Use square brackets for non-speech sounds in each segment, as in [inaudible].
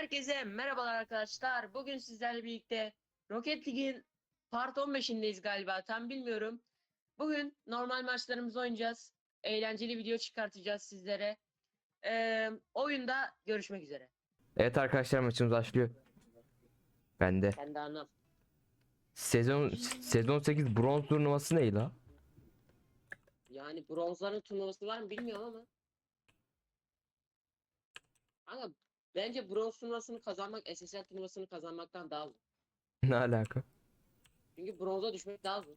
Herkese merhabalar arkadaşlar. Bugün sizlerle birlikte Rocket League'in Part 15'indeyiz galiba. Tam bilmiyorum. Bugün normal maçlarımızı oynayacağız. Eğlenceli video çıkartacağız sizlere. Ee, oyunda görüşmek üzere. Evet arkadaşlar maçımız başlıyor. Ben de. Ben de anlam. Sezon sezon 8 bronz turnuvası ne la? Yani bronzların turnuvası var mı bilmiyorum ama. Ama bence bronz turnuvasını kazanmak SSL turnuvasını kazanmaktan daha zor. Ne alaka? Çünkü bronza düşmek daha zor.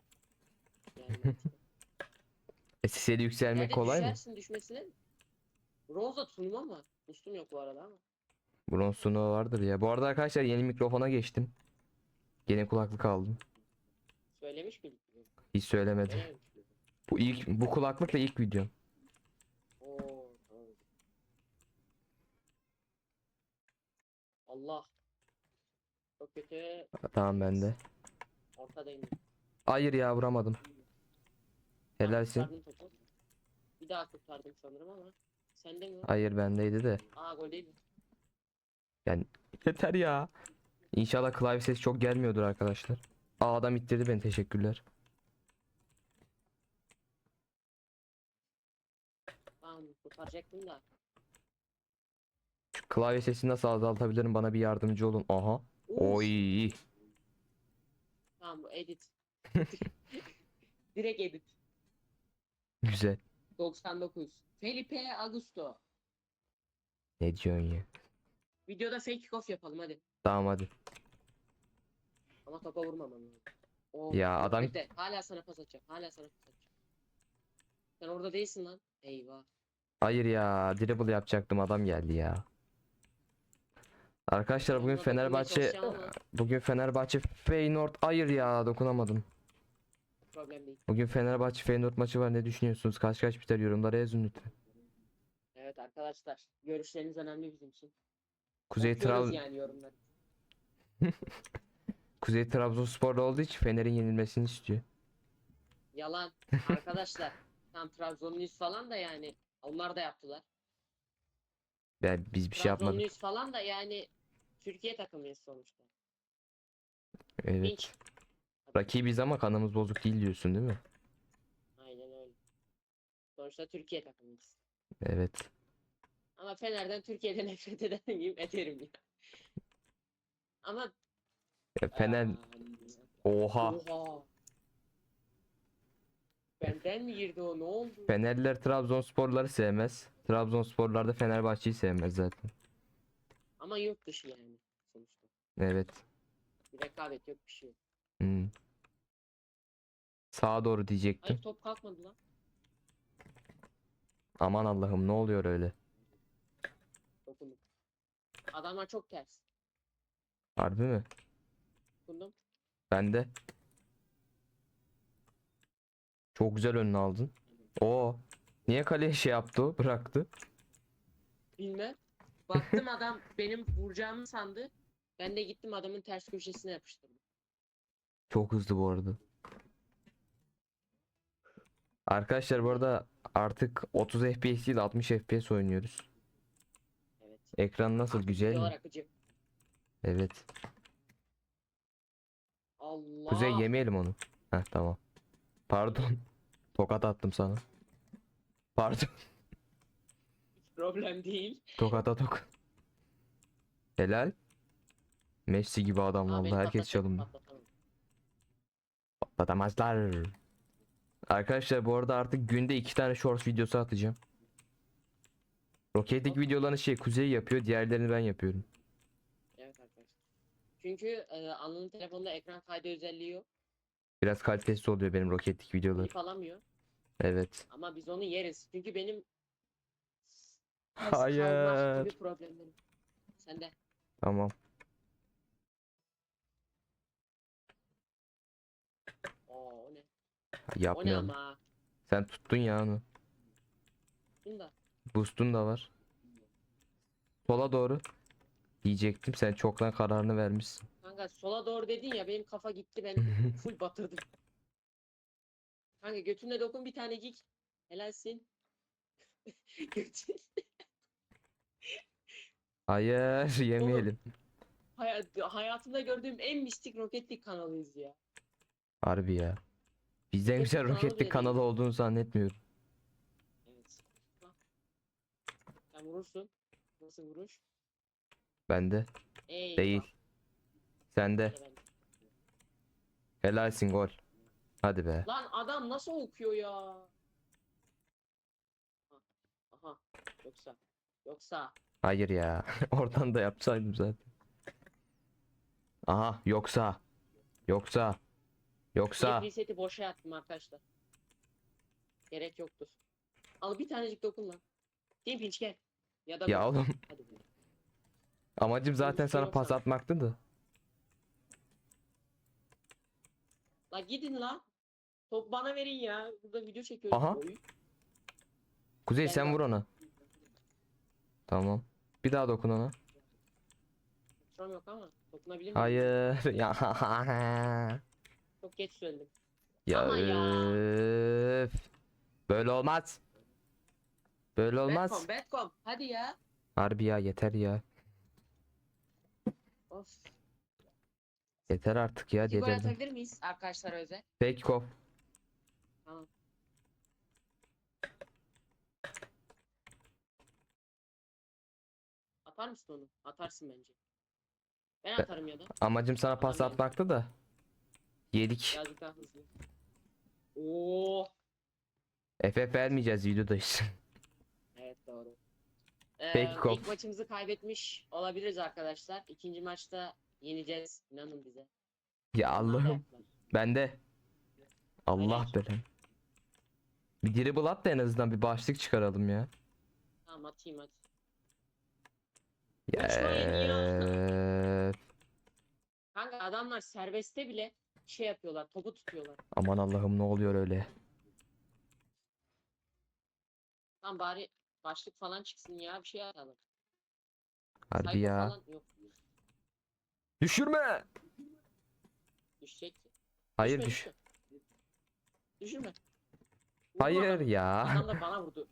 Yani [laughs] SSL'e yükselmek Nerede kolay mı? düşersin düşmesine? Bronzda turnuva mı? Ustum yok bu arada ama. Bronz turnuva vardır ya. Bu arada arkadaşlar yeni mikrofona geçtim. Yeni kulaklık aldım. Söylemiş miydik? bunu? Hiç söylemedim. Söylememiş miydik? Bu ilk bu kulaklıkla ilk videom. Oo, tamam. Allah. Çok kötü. Tamam ben de. Ortadayım. Hayır ya vuramadım. Helalsin. Bir daha kurtardım sanırım ama. Sende mi? Hayır bendeydi de. Aa gol değil mi? Yeter ya. İnşallah klavye sesi çok gelmiyordur arkadaşlar. Aa adam ittirdi beni teşekkürler. Tamam kurtaracaktım da. Klavye sesini nasıl azaltabilirim bana bir yardımcı olun. Aha. Oy. Tamam bu edit. [laughs] Direkt edit. Güzel. 99. Felipe Augusto. Ne diyorsun ya? Videoda fake off yapalım hadi. Tamam hadi. Ama topa vurmamam lazım. Oo, Ya yok, adam- bekle. Hala sana pas atacağım. Hala sana pas atacağım. Sen orada değilsin lan. Eyvah. Hayır ya dribble yapacaktım adam geldi ya. Arkadaşlar bugün Fenerbahçe bugün Fenerbahçe Feyenoord hayır ya dokunamadım. Problem değil. Bugün Fenerbahçe Feyenoord maçı var ne düşünüyorsunuz? Kaç kaç biter yorumlara yazın lütfen. Evet arkadaşlar. Görüşleriniz önemli bizim için. Kuzey Okuyoruz Trab yani yorumları. [laughs] Kuzey Trabzonspor'da olduğu için Fener'in yenilmesini istiyor. Yalan. Arkadaşlar. [laughs] Tam Trabzonluyuz falan da yani. Onlar da yaptılar. Ben biz bir şey yapmadık. Trabzonluyuz falan da yani Türkiye takımıyız sonuçta. Evet. Linç. Rakibiz ama kanımız bozuk değil diyorsun değil mi? Aynen öyle. Sonuçta Türkiye takımıyız. Evet. Ama Fener'den Türkiye'de nefret eden [laughs] gibi ederim ya. Ama Ya Fener Aa, oha. Oha. Benden mi girdi o? Ne oldu? Fenerliler Trabzonsporları sevmez. Trabzonsporlar da Fenerbahçe'yi sevmez zaten. Ama yurt dışı yani sonuçta. Evet. Bir rekabet yok bir şey yok. Hmm. Sağa doğru diyecektim. Hayır top kalkmadı lan. Aman Allah'ım ne oluyor öyle? Dokundum. Adamlar çok ters. Harbi mi? Dokundum. Ben de. Çok güzel önüne aldın. Oo. Niye kaleye şey yaptı o? Bıraktı. Bilmem. Baktım adam benim vuracağımı sandı. Ben de gittim adamın ters köşesine yapıştırdım. Çok hızlı bu arada. Arkadaşlar bu arada artık 30 FPS değil 60 FPS oynuyoruz. Evet. Ekran nasıl Artık güzel mi? Evet. Allah. Kuzey yemeyelim onu. Heh tamam. Pardon. [laughs] Tokat attım sana. Pardon. Problem değil. Tokata tok. Helal. Messi gibi adam Aa, beni herkes çalımda. patlatamam. Patlatamazlar. Arkadaşlar bu arada artık günde iki tane short videosu atacağım. Rocket League videolarını şey Kuzey yapıyor, diğerlerini ben yapıyorum. Evet arkadaşlar. Çünkü e, Anıl'ın telefonda ekran kaydı özelliği yok. Biraz kalitesiz oluyor benim Rocket League videoları. Klip alamıyor. Evet. Ama biz onu yeriz. Çünkü benim Hayır. gibi problemlerim. Sen de. Tamam. Oo o ne? O ne Yapmayalım. ama? Sen tuttun ya onu. Bunda. Boost'un da var. Sola doğru. Diyecektim sen çoktan kararını vermişsin. Kanka sola doğru dedin ya benim kafa gitti ben [laughs] full batırdım. Kanka götüne dokun bir tane gik. Helalsin. [laughs] Götün. Hayır [laughs] yemeyelim. Hayat, hayatımda gördüğüm en mistik Rocket League kanalıyız ya. Harbi ya. Bizden Roket güzel kanalı League bile kanalı olduğunu zannetmiyorum. Evet. Sen vurursun. Nasıl vuruş? Bende Eyvah. değil. Sende. Helalsin gol. Hadi be. Lan adam nasıl okuyor ya? Aha. Yoksa. Yoksa. Hayır ya. [laughs] Oradan da yapsaydım zaten. Aha yoksa. Yoksa. Yoksa. Bir seti boşa attım arkadaşlar. Gerek yoktur. Al bir tanecik dokun lan. Team pinch gel. Ya da Ya oğlum Hadi amacım zaten sana pas atmaktı da. La gidin la. Top bana verin ya. Burada video çekiyoruz. Aha. Kuzey Gel sen bak. vur ona. Tamam. Bir daha dokun ona. Sıram yok ama. Dokunabilir miyim? Hayır. [laughs] Ya. Çok geç söyledim. Ya Ama ya. öf. Böyle olmaz. Böyle olmaz. Batcom, Batcom. Hadi ya. Harbi ya yeter ya. Of. Yeter artık ya Bir gol atabilir miyiz arkadaşlar özel? Fake off. Tamam. Atar mısın onu? Atarsın bence. Ben Be- atarım ya da. Amacım sana pas Tamam, atmaktı da. Yedik. Birazcık daha hızlı. Oo. FF vermeyeceğiz videodayız. [laughs] Evet doğru. Ee, Peki, kop. ilk maçımızı kaybetmiş olabiliriz arkadaşlar. İkinci maçta yeneceğiz. İnanın bize. ya Allah'ım. Bende. Allah Hayır. Bir dribble at da en azından bir başlık çıkaralım ya. Tamam atayım hadi. Ya. Kanka adamlar serbestte bile şey yapıyorlar. Topu tutuyorlar. Aman Allah'ım ne oluyor öyle? Lan bari başlık falan çıksın ya bir şey atalım. Harbi Sayfa ya. falan yok. Düşürme. Düşecek. Hayır Düşme, düş. düşme. Düşürme. Hayır ya. Adam da [laughs] bana vurdu.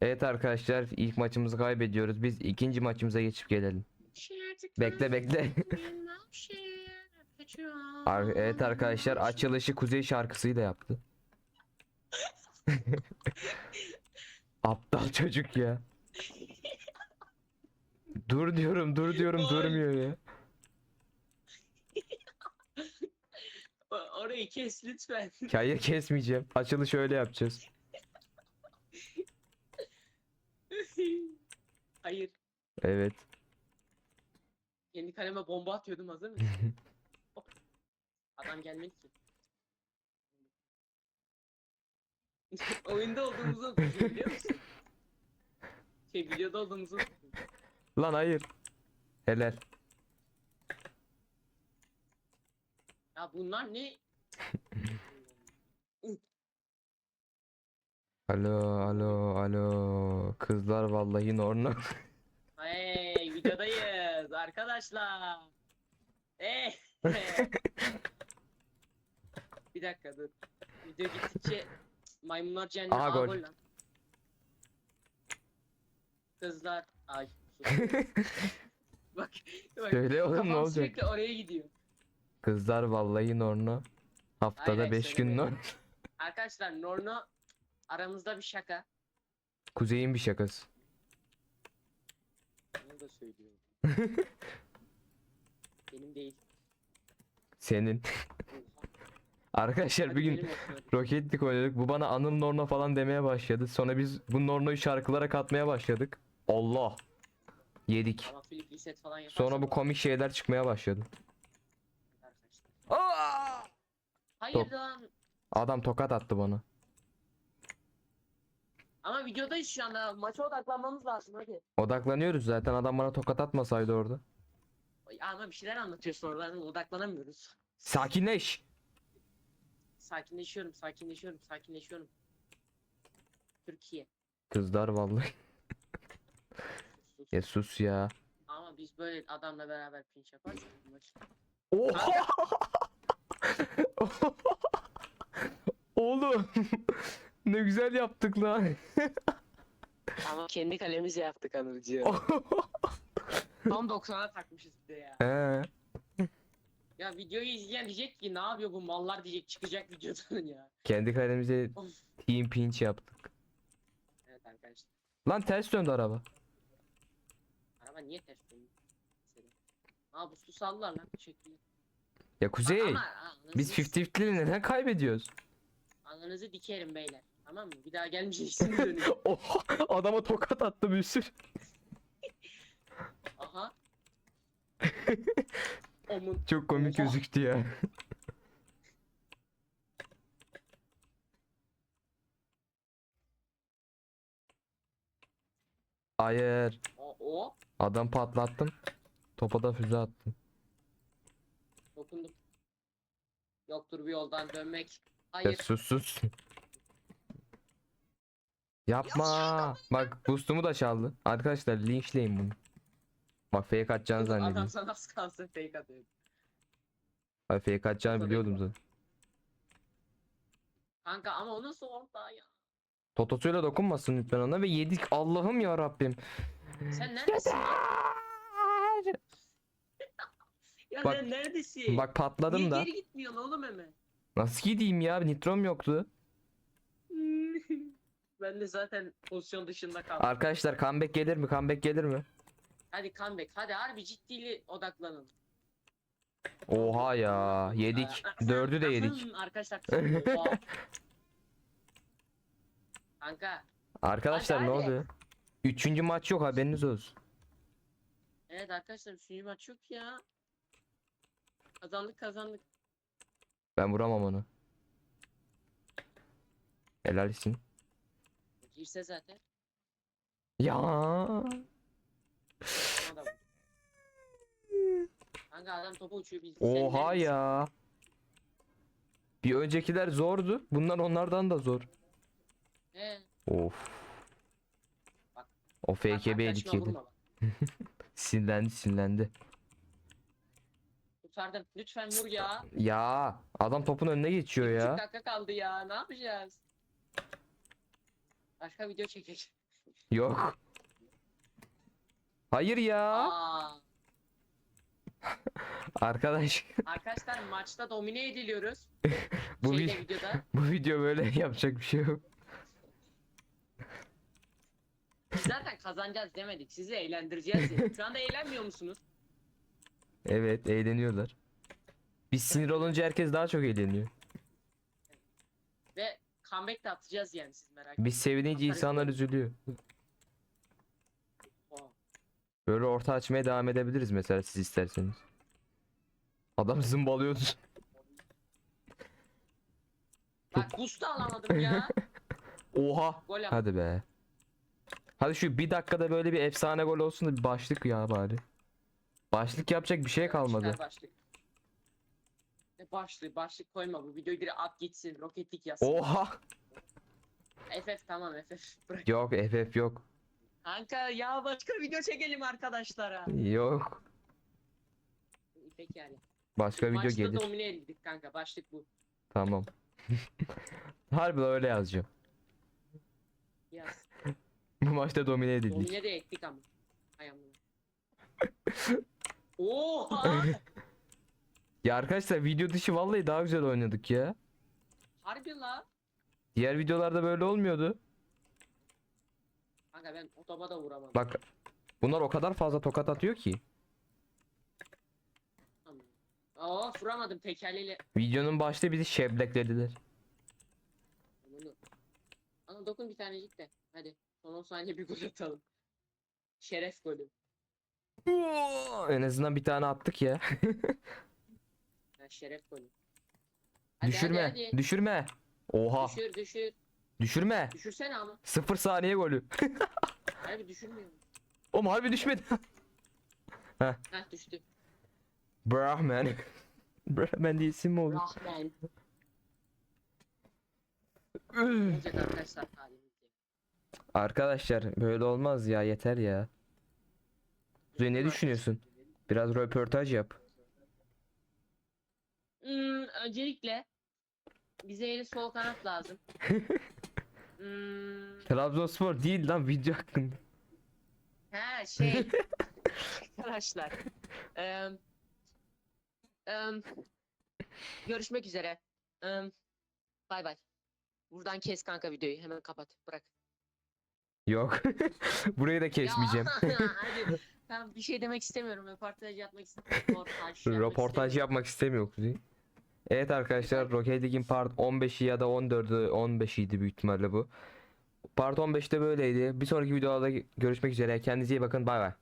Evet arkadaşlar ilk maçımızı kaybediyoruz. Biz ikinci maçımıza geçip gelelim. Bekle bekle. Ar- evet arkadaşlar açılışı Kuzey şarkısıyla yaptı. [laughs] Aptal çocuk ya. Dur diyorum dur diyorum durmuyor ya. O- Orayı kes lütfen. [laughs] Hayır kesmeyeceğim. Açılışı öyle yapacağız. Hayır. Evet. Kendi kaleme bomba atıyordum hazır mısın? Hop. [laughs] Adam gelmedi ki. [laughs] Oyunda olduğumuzu unutmuşum biliyor musun? Şey videoda olduğumuzu unutmuşum. Lan hayır. Helal. Ya bunlar ne? Alo alo alo. Kızlar vallahi norno. Hey videodayız arkadaşlar. Hey. [laughs] Bir dakika dur. Video gittikçe maymunlar cehenneme Aha, gol. lan. Kızlar ay [laughs] bak, bak Söyle oğlum, ne kafam olacak? sürekli oraya gidiyor. Kızlar vallahi norno. Haftada hayır, 5 gün norno. [laughs] Arkadaşlar Norno aramızda bir şaka. Kuzey'in bir şakası. Onu da söylüyorum. [laughs] Benim değil. Senin. [laughs] Arkadaşlar bir gün League oynadık. Bu bana Anıl Norno falan demeye başladı. Sonra biz bu Norno'yu şarkılara katmaya başladık. Allah. Yedik. Ama Philip reset falan yaparsa Sonra bu komik şeyler çıkmaya başladı. arkadaşlar. Aa! Hayır Top. lan. Adam tokat attı bana. Ama videodayız şu anda. Maça odaklanmamız lazım hadi. Odaklanıyoruz zaten. Adam bana tokat atmasaydı orada. Ama bir şeyler anlatıyorsun oradan odaklanamıyoruz. Sakinleş. Sakinleşiyorum, sakinleşiyorum, sakinleşiyorum. Türkiye. Kızlar vallahi. Sus, sus. Ya sus ya. Ama biz böyle adamla beraber pinç yaparsak bu maç. Oha! [laughs] Oğlum. ne güzel yaptık lan. Ama kendi kalemize yaptık Anılcı. [laughs] Tam 90'a takmışız bir de ya. He. Ya videoyu izleyen diyecek ki ne yapıyor bu mallar diyecek çıkacak videodan ya. Kendi kalemize Of. team pinch yaptık. Evet arkadaşlar. Lan ters döndü araba. Araba niye ters dönüyor? Mesela. Aa bu su sallar lan. Teşekkürler. Ya Kuzey Ama biz 50-50'li neden kaybediyoruz? Ananızı dikerim beyler. Tamam mı? Bir daha gelmeyeceksin dönüyor. [laughs] Oha adama tokat attı bir sürü. Aha. [laughs] Omun. Çok komik Oha. gözüktü ya. Hayır. O, o. Adam patlattım. Topa da füze attım. Dokundum. Yoktur bir yoldan dönmek. Ya Hayır. sus sus. Yapma. Bak boost'umu da çaldı. Arkadaşlar linçleyin bunu. Bak fake atacağını Adam zannediyorum. sana az kalsın fake atıyor. Bak fake atacağını Tabii. biliyordum zaten. Kanka ama o nasıl orada ya? Totosuyla dokunmasın lütfen ona ve yedik Allah'ım ya Rabbim. Sen neredesin? lan? Ya Bak- sen neredesin? Bak patladım Niye da. geri gitmiyorsun oğlum hemen? Nasıl gideyim ya? Nitrom yoktu. [laughs] ben de zaten pozisyon dışında kaldım. Arkadaşlar comeback gelir mi? Comeback gelir mi? Hadi comeback. Hadi harbi ciddiyle odaklanın. Oha ya. Yedik. Dördü de yedik. Ahım, Arkadaşlar. oha. [laughs] Kanka. Arkadaşlar Hadi, ne hadi. oluyor? Üçüncü maç yok haberiniz olsun. Evet arkadaşlar üçüncü maç yok ya. Kazandık kazandık. Ben vuramam onu. Helalsin. Girse zaten. Ya. Vur. Kanka adam topu uçuyor biz. Oha ya. Bir öncekiler zordu. Bunlar onlardan da zor. He. Of. Bak, O bak, FKB vurma bak. [laughs] Sinirlendi sinirlendi. Kurtardım. Lütfen vur ya. Ya adam topun önüne geçiyor ya. dakika kaldı ya. Ne yapacağız? Başka video çekecek. Yok. Hayır ya. Aa, [laughs] Arkadaş arkadaşlar maçta domine ediliyoruz. [laughs] bu Şeyde, vi- videoda. [laughs] bu video böyle yapacak bir şey yok. Biz zaten kazanacağız demedik. Sizi eğlendireceğiz dedik. Şu anda eğlenmiyor musunuz? Evet eğleniyorlar. Biz sinir olunca herkes daha çok eğleniyor. Ve comeback de atacağız yani siz merak etmeyin. Biz sevinince insanlar üzülüyor. Böyle orta açmaya devam edebiliriz mesela siz isterseniz. Adam zımbalıyordu. Bak boost da alamadım ya. [laughs] Oha. Gol. Hadi be. Hadi şu bir dakikada böyle bir efsane gol olsun da bir başlık ya bari. Başlık yapacak bir şey kalmadı. Çıkar Başlık. Ne başlığı? Başlık koyma bu videoyu direkt at gitsin. Roketlik yazsın. Oha. FF tamam FF. [laughs] Bırak. Yok FF yok. Kanka ya başka video çekelim arkadaşlara. Yok. Peki yani. Başka video gelir. domine edildik kanka. Başlık bu. Tamam. [laughs] Harbi öyle yazacağım. Yaz. [laughs] Bu maçta domine edildik. Domine de ettik ama. Hay amına. Oha! [laughs] Ya arkadaşlar video dışı vallahi daha güzel oynadık ya. Harbi la. Diğer videolarda böyle olmuyordu. Kanka ben otoba da vuramadım. Bak bunlar o kadar fazla tokat atıyor ki. Aa vuramadım tekerleğiyle. Videonun başta bizi şebleklediler. Bunu. Ana dokun bir tanecik de. Hadi. Son 10 saniye bir gol atalım. Şeref golü. En azından bir tane attık ya. Ha, şeref golü. Hadi, düşürme. Hadi, hadi. Düşürme. Oha. Düşür düşür. Düşürme. Düşürsene ama. Sıfır saniye golü. [laughs] Harbi düşürmüyor. Oğlum harbi düşmedi. [laughs] Heh düştü. Brahman. [laughs] Brahman diye isim mi. Üf. Olacak arkadaşlar. Arkadaşlar böyle olmaz ya yeter ya. Kuzey ne düşünüyorsun? Biraz röportaj yap. Hmm, öncelikle bize yeni sol kanat lazım. [laughs] Hmm, Trabzonspor değil lan video hakkında. he şey. [laughs] Arkadaşlar. Em, em, görüşmek üzere. Em, Bay bay. Buradan kes kanka videoyu. Hemen kapat. Bırak. Yok. [laughs] Burayı da kesmeyeceğim. Ya, hadi. Tamam bir şey demek istemiyorum. Röportaj yapmak istemiyorum. Röportaj yapmak Röportaj yapmak istemiyor Kuzey. Evet arkadaşlar Rocket League'in part 15'i ya da 14'ü 15'iydi büyük ihtimalle bu. Part 15'te böyleydi. Bir sonraki videoda görüşmek üzere. Kendinize iyi bakın. Bay bay.